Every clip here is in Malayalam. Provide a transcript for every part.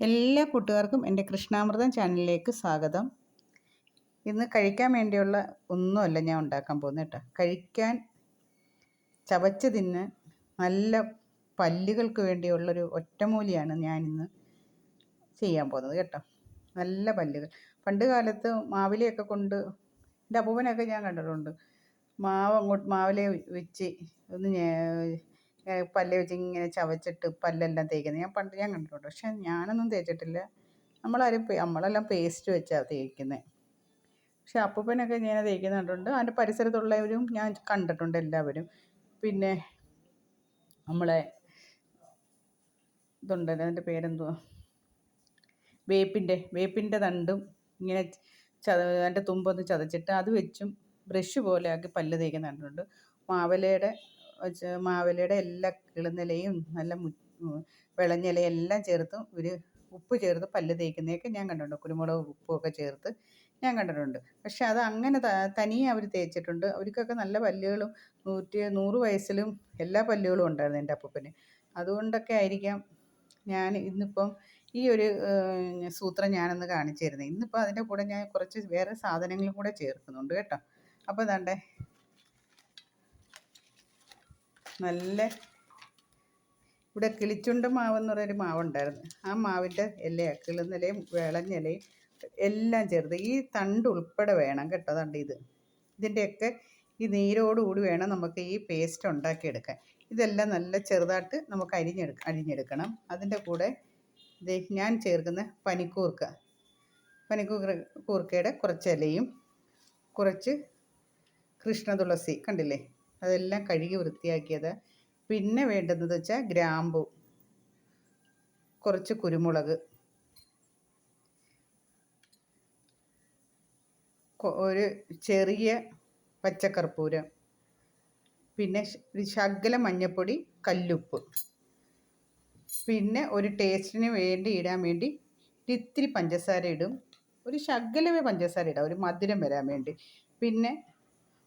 എല്ലാ കൂട്ടുകാർക്കും എന്റെ കൃഷ്ണാമൃതം ചാനലിലേക്ക് സ്വാഗതം. ഇന്ന് കഴിക്കാൻ വേണ്ടിയുള്ള ഒന്നുമല്ല ഞാൻ ഉണ്ടാക്കാൻ പോകുന്നത് കേട്ടോ. കഴിക്കാൻ ചവച്ച് തിന്ന് നല്ല പല്ലുകൾക്ക് വേണ്ടിയുള്ളൊരു ഒറ്റമൂലിയാണ് ഞാനിന്ന് ചെയ്യാൻ പോകുന്നത് കേട്ടോ. നല്ല പല്ലുകൾ. പണ്ട് കാലത്ത് മാവിലയൊക്കെ കൊണ്ട് എന്റെ അപ്പൂപ്പനൊക്കെ ഞാൻ കണ്ടിട്ടുണ്ട്. മാവ് അങ്ങോട്ട് മാവിലെ വെച്ച് ഒന്ന് പല്ല് വെച്ച് ഇങ്ങനെ ചവച്ചിട്ട് പല്ലെല്ലാം തേക്കുന്നത്. ഞാൻ പണ്ട് ഞാൻ കണ്ടിട്ടുണ്ട്. പക്ഷെ ഞാനൊന്നും തേച്ചിട്ടില്ല. നമ്മളാരും നമ്മളെല്ലാം പേസ്റ്റ് വെച്ചാണ് തേക്കുന്നത് പക്ഷെ അപ്പൂപ്പനൊക്കെ ഇങ്ങനെ തേക്കുന്നത് കണ്ടിട്ടുണ്ട്. അതിന്റെ പരിസരത്തുള്ളവരും ഞാൻ കണ്ടിട്ടുണ്ട് എല്ലാവരും. പിന്നെ നമ്മളെ ഇതുണ്ടല്ലോ അതിന്റെ പേരെന്തുവാ? വേപ്പിന്റെ വേപ്പിന്റെ തണ്ടും ഇങ്ങനെ ചത അതിന്റെ തുമ്പൊന്ന് ചതച്ചിട്ട് അത് വെച്ചും ബ്രഷ് പോലെ ആക്കി പല്ല് തേക്കുന്ന കണ്ടിട്ടുണ്ട്. മാവലയുടെ എല്ലാ കിളുന്നിലയും നല്ല വിളഞ്ഞിലയും എല്ലാം ചേർത്ത് ഒരു ഉപ്പ് ചേർത്ത് പല്ല് തേക്കുന്നതൊക്കെ ഞാൻ കണ്ടിട്ടുണ്ട്. കുരുമുളക് ഉപ്പൊക്കെ ചേർത്ത് ഞാൻ കണ്ടിട്ടുണ്ട്. പക്ഷെ അത് അങ്ങനെ തനിയെ അവർ തേച്ചിട്ടുണ്ട്. അവർക്കൊക്കെ നല്ല പല്ലുകളും നൂറ്റി നൂറ് വയസ്സിലും എല്ലാ പല്ലുകളും ഉണ്ടായിരുന്നു എന്റെ അപ്പൂപ്പന്. അതുകൊണ്ടൊക്കെ ആയിരിക്കാം ഞാൻ ഇന്നിപ്പം ഈ ഒരു സൂത്രം ഞാനൊന്ന് കാണിച്ചു തരുന്നത് ഇന്നിപ്പോൾ അതിന്റെ കൂടെ ഞാൻ കുറച്ച് വേറെ സാധനങ്ങളും കൂടെ ചേർക്കുന്നുണ്ട് കേട്ടോ. അപ്പോൾ ഇതാണ്ടേ നല്ല ഇവിടെ കിളിച്ചുണ്ട മാവെന്ന് പറയുന്നൊരു മാവുണ്ടായിരുന്നു. ആ മാവിന്റെ ഇല കിളുന്നിലയും വിളഞ്ഞിലയും എല്ലാം ചേർത്ത് ഈ തണ്ട് ഉൾപ്പെടെ വേണം കേട്ടോ തണ്ട് ഇത്. ഇതിന്റെയൊക്കെ ഈ നീരോടുകൂടി വേണം നമുക്ക് ഈ പേസ്റ്റ് ഉണ്ടാക്കിയെടുക്കാൻ. ഇതെല്ലാം നല്ല ചെറുതായിട്ട് നമുക്ക് അരിഞ്ഞെടുക്ക അരിഞ്ഞെടുക്കണം. അതിന്റെ കൂടെ ഞാൻ ചേർക്കുന്ന പനിക്കൂർക്ക പനിക്കൂർക്ക കൂർക്കയുടെ കുറച്ച് ഇലയും കുറച്ച് കൃഷ്ണതുളസി കണ്ടില്ലേ? അതെല്ലാം കഴുകി വൃത്തിയാക്കിയത്. പിന്നെ വേണ്ടുന്നത് വെച്ചാൽ ഗ്രാമ്പു. കുറച്ച് കുരുമുളക്. ഒരു ചെറിയ പച്ചക്കർപ്പൂരം. പിന്നെ ശകല മഞ്ഞൾപ്പൊടി കല്ലുപ്പ്. പിന്നെ ഒരു ടേസ്റ്റിന് വേണ്ടി ഇടാൻ വേണ്ടി ഇത്തിരി പഞ്ചസാര ഇടും. ഒരു ശകലമേ പഞ്ചസാര ഇടാം ഒരു മധുരം വരാൻ വേണ്ടി. പിന്നെ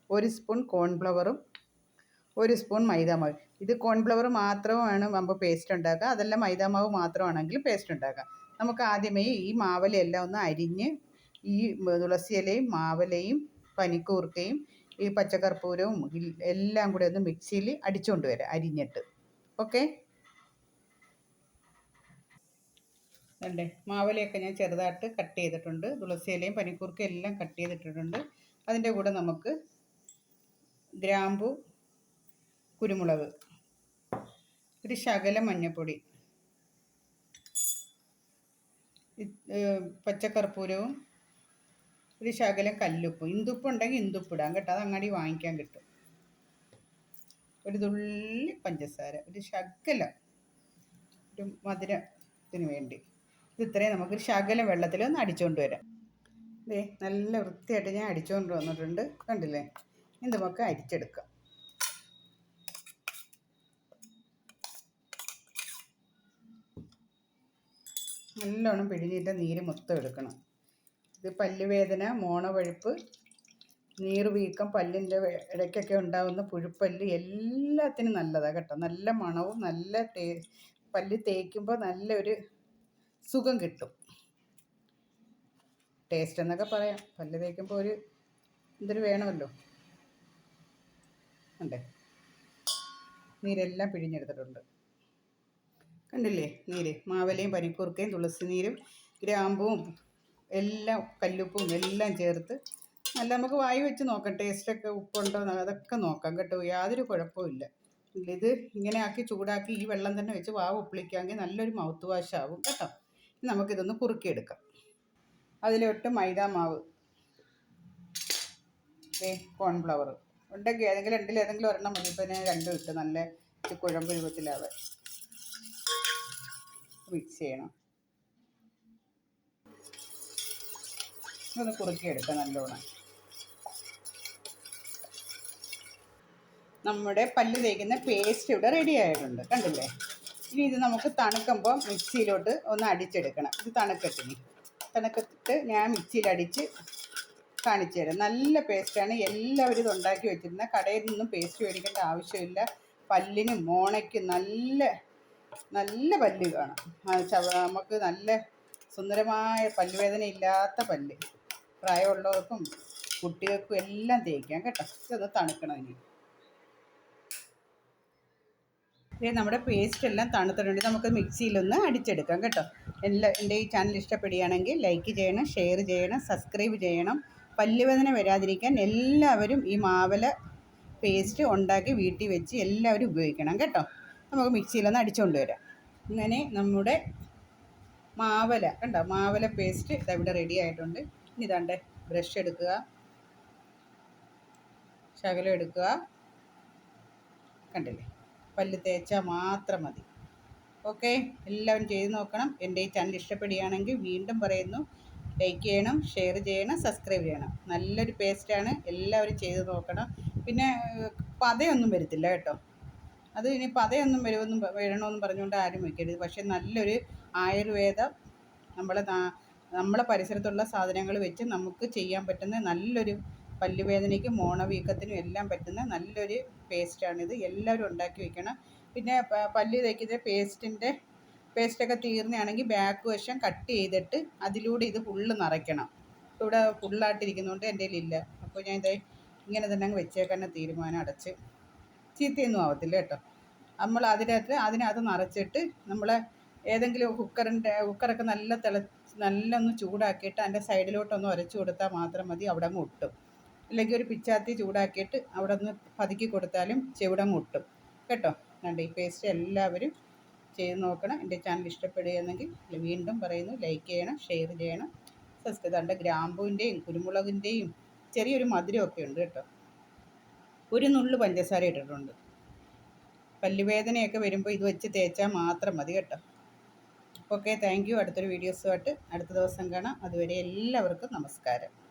ഒരു സ്പൂൺ കോൺഫ്ലവറും ഒരു സ്പൂൺ മൈദാമാവ്. ഇത് കോൺഫ്ലവർ മാത്രമാണ് നമ്മൾ പേസ്റ്റ് ഉണ്ടാക്കുക. അതെല്ലാം മൈദാമാവ് മാത്രമാണെങ്കിൽ പേസ്റ്റ് ഉണ്ടാക്കാം നമുക്ക് ആദ്യമേ ഈ മാവലയെല്ലാം ഒന്ന് അരിഞ്ഞ് ഈ തുളസിയിലയും മാവലയും പനിക്കൂർക്കയും ഈ പച്ചക്കർപ്പൂരവും എല്ലാം കൂടി ഒന്ന് മിക്സിയിൽ അടിച്ചുകൊണ്ട് വരാം അരിഞ്ഞിട്ട്. ഓക്കെ? അല്ലേ മാവലയൊക്കെ ഞാൻ ചെറുതായിട്ട് കട്ട് ചെയ്തിട്ടുണ്ട്. തുളസിയിലയും പനിക്കൂർക്കയും എല്ലാം കട്ട് ചെയ്തിട്ടിട്ടുണ്ട്. അതിന്റെ കൂടെ നമുക്ക് ഗ്രാമ്പു കുരുമുളക്. ഒരു ശകലം മഞ്ഞൾപ്പൊടി പച്ചക്കർപ്പൂരവും ഒരു ശകലം കല്ലുപ്പും. ഇന്തുപ്പ് ഉണ്ടെങ്കിൽ ഇന്തുപ്പ് ഇടാം കേട്ടോ. അത് അങ്ങാടി വാങ്ങിക്കാൻ കിട്ടും. ഒരു തുള്ളി പഞ്ചസാര ഒരു ശകലം. ഒരു മധുരത്തിന് വേണ്ടി. ഇത് ഇത്രയും നമുക്കൊരു ശകലം വെള്ളത്തിൽ ഒന്ന് അടിച്ചുകൊണ്ട് വരാം. ദേ നല്ല വൃത്തിയായിട്ട് ഞാൻ അടിച്ചുകൊണ്ട് വന്നിട്ടുണ്ട്. കണ്ടില്ലേ? ഇത് അരിച്ചെടുക്കാം. നല്ലോണം പിഴിഞ്ഞിട്ട് നീര് മൊത്തം എടുക്കണം. ഇത് പല്ലുവേദന മോണവഴുപ്പ് നീറ് വീക്കം പല്ലിന്റെ ഇടയ്ക്കൊക്കെ ഉണ്ടാകുന്ന പുഴുപ്പല്ല് എല്ലാത്തിനും നല്ലതാണ് കേട്ടോ. നല്ല മണവും നല്ല തേ പല്ല് തേക്കുമ്പോൾ നല്ലൊരു സുഖം കിട്ടും. ടേസ്റ്റ് എന്നൊക്കെ പറയാം. പല്ല് തേക്കുമ്പോൾ ഒരു എന്തൊരു വേണമല്ലോ. ഉണ്ടേ നീരെല്ലാം പിഴിഞ്ഞെടുത്തിട്ടുണ്ട്. കണ്ടില്ലേ? നീര്. മാവലയും പനിക്കൂർക്കയും തുളസി നീരും ഗ്രാമ്പും എല്ലാം കല്ലുപ്പും എല്ലാം ചേർത്ത് നല്ല നമുക്ക് വായി വെച്ച് നോക്കാം. ടേസ്റ്റൊക്കെ ഉപ്പുണ്ടോ അതൊക്കെ നോക്കാം കേട്ടോ. യാതൊരു കുഴപ്പമില്ല ഇത് ഇങ്ങനെ ആക്കി ചൂടാക്കി ഈ വെള്ളം തന്നെ വെച്ച് വാവ് ഉപ്പിളിക്കാമെങ്കിൽ നല്ലൊരു മൗത്ത് വാഷ് ആവും കേട്ടോ. നമുക്കിതൊന്ന് കുറുക്കിയെടുക്കാം. അതിലോട്ട് മൈദ മാവ്. കോൺഫ്ലവർ ഉണ്ടെങ്കിൽ ഏതെങ്കിലും രണ്ടിൽ ഏതെങ്കിലും ഒരെണ്ണം മതി. ഇപ്പം രണ്ടും ഇട്ട്. നല്ല കുഴമ്പ് രൂപത്തിലാവാൻ. മിക്സ് ചെയ്യണം. ഇതൊന്ന് കുറുക്കിയെടുക്കാം നല്ലോണം. നമ്മുടെ പല്ല് തേക്കുന്ന പേസ്റ്റ് ഇവിടെ റെഡി ആയിട്ടുണ്ട്. കണ്ടില്ലേ? ഇനി ഇത് നമുക്ക് തണുക്കുമ്പോൾ മിക്സിയിലോട്ട് ഒന്ന് അടിച്ചെടുക്കണം. ഇത് തണുക്കട്ടിനി തണുക്കത്തിട്ട് ഞാൻ മിക്സിയിൽ അടിച്ച് കാണിച്ചു തരാം. നല്ല പേസ്റ്റാണ് എല്ലാവരും ഇത് ഉണ്ടാക്കി വെച്ചിരുന്ന കടയിൽ നിന്നും പേസ്റ്റ് മേടിക്കേണ്ട ആവശ്യമില്ല. പല്ലിനും മോണയ്ക്കും നല്ല നല്ല പല്ല് കാണാം. നമുക്ക് നല്ല സുന്ദരമായ പല്ലുവേദന ഇല്ലാത്ത പല്ല്. പ്രായമുള്ളവർക്കും കുട്ടികൾക്കും എല്ലാം തേക്കാം കേട്ടോ. ഇതേ നമ്മുടെ പേസ്റ്റ് എല്ലാം തണുത്തിട്ടുണ്ട്. നമുക്ക് മിക്സിയിലൊന്ന് അടിച്ചെടുക്കാം കേട്ടോ. എല്ലാ എന്റെ ഈ ചാനൽ ഇഷ്ടപ്പെടുകയാണെങ്കിൽ ലൈക്ക് ചെയ്യണം ഷെയർ ചെയ്യണം സബ്സ്ക്രൈബ് ചെയ്യണം. പല്ലുവേദന വരാതിരിക്കാൻ എല്ലാവരും ഈ മാവല പേസ്റ്റ് ഉണ്ടാക്കി വീട്ടിൽ വെച്ച് എല്ലാവരും ഉപയോഗിക്കണം കേട്ടോ. നമുക്ക് മിക്സിയിലൊന്ന് അടിച്ചുകൊണ്ട് വരാം. ഇങ്ങനെ നമ്മുടെ മാവല കണ്ടോ? മാവല പേസ്റ്റ് ഇതവിടെ റെഡി ആയിട്ടുണ്ട്. ഇനി ഇതാണ്ട് ബ്രഷ് എടുക്കുക. ശകലം എടുക്കുക. കണ്ടില്ലേ? പല്ല് തേച്ചാൽ മാത്രം മതി. ഓക്കെ എല്ലാവരും ചെയ്ത് നോക്കണം. എന്റെ ഈ ചാനൽ ഇഷ്ടപ്പെടുകയാണെങ്കിൽ വീണ്ടും പറയുന്നു. ലൈക്ക് ചെയ്യണം ഷെയർ ചെയ്യണം സബ്സ്ക്രൈബ് ചെയ്യണം. നല്ലൊരു പേസ്റ്റാണ് എല്ലാവരും ചെയ്ത് നോക്കണം. പിന്നെ പതയൊന്നും വരത്തില്ല കേട്ടോ. അത് ഇനി പതയൊന്നും വരുമെന്നും വരണമെന്നും പറഞ്ഞുകൊണ്ട് ആരും വയ്ക്കരുത്. പക്ഷേ നല്ലൊരു ആയുർവേദം നമ്മളെ നമ്മളെ പരിസരത്തുള്ള സാധനങ്ങൾ വെച്ച് നമുക്ക് ചെയ്യാൻ പറ്റുന്ന നല്ലൊരു പല്ലുവേദനയ്ക്കും മോണവീക്കത്തിനും എല്ലാം പറ്റുന്ന നല്ലൊരു പേസ്റ്റാണിത്. എല്ലാവരും ഉണ്ടാക്കി വെക്കണം. പിന്നെ പല്ല് തേക്കുന്ന പേസ്റ്റിന്റെ പേസ്റ്റൊക്കെ തീർന്നാണെങ്കിൽ ബാക്ക് വശം കട്ട് ചെയ്തിട്ട് അതിലൂടെ ഇത് ഫുള്ള് നിറയ്ക്കണം. ഇവിടെ ഫുള്ളായിട്ടിരിക്കുന്നതുകൊണ്ട് എന്റെ കയ്യിലില്ല. അപ്പോൾ ഞാൻ ഇതേ ഇങ്ങനെ തന്നെ അങ്ങ് വെച്ചേക്കാൻ തീരുമാനം അടച്ച്. ചീത്തയൊന്നും ആവത്തില്ല കേട്ടോ. നമ്മൾ അതിനകത്ത് അതിനകത്ത് നിറച്ചിട്ട് നമ്മൾ ഏതെങ്കിലും കുക്കറിന്റെ കുക്കറൊക്കെ നല്ല തിള നല്ല ഒന്ന് ചൂടാക്കിയിട്ട് അതിന്റെ സൈഡിലോട്ടൊന്ന് ഉരച്ചു കൊടുത്താൽ മാത്രം മതി അവിടെ അങ്ങ് ഒട്ടും അല്ലെങ്കിൽ ഒരു പിച്ചാത്തി ചൂടാക്കിയിട്ട് അവിടെ ഒന്ന് പതുക്കി കൊടുത്താലും ചെവിടങ്ങ് ഒട്ടും കേട്ടോ? കണ്ട്? ഈ പേസ്റ്റ് എല്ലാവരും ചെയ്ത് നോക്കണം. എന്റെ ചാനൽ ഇഷ്ടപ്പെടുകയാണെങ്കിൽ വീണ്ടും പറയുന്നു. ലൈക്ക് ചെയ്യണം ഷെയർ ചെയ്യണം. സബ്സ്ക്രൈബ് ഗ്രാമ്പൂവിന്റെയും കുരുമുളകിന്റെയും ചെറിയൊരു മധുരമൊക്കെ ഉണ്ട് കേട്ടോ. ഒരു നുള്ളു പഞ്ചസാര ഇട്ടിട്ടുണ്ട്. പല്ലുവേദനയൊക്കെ വരുമ്പോൾ ഇത് വെച്ച് തേച്ചാൽ മാത്രം മതി കേട്ടോ. Okay thank you. അടുത്തൊരു വീഡിയോസുമായിട്ട് അടുത്ത ദിവസം കാണാം. അതുവരെ എല്ലാവർക്കും നമസ്കാരം.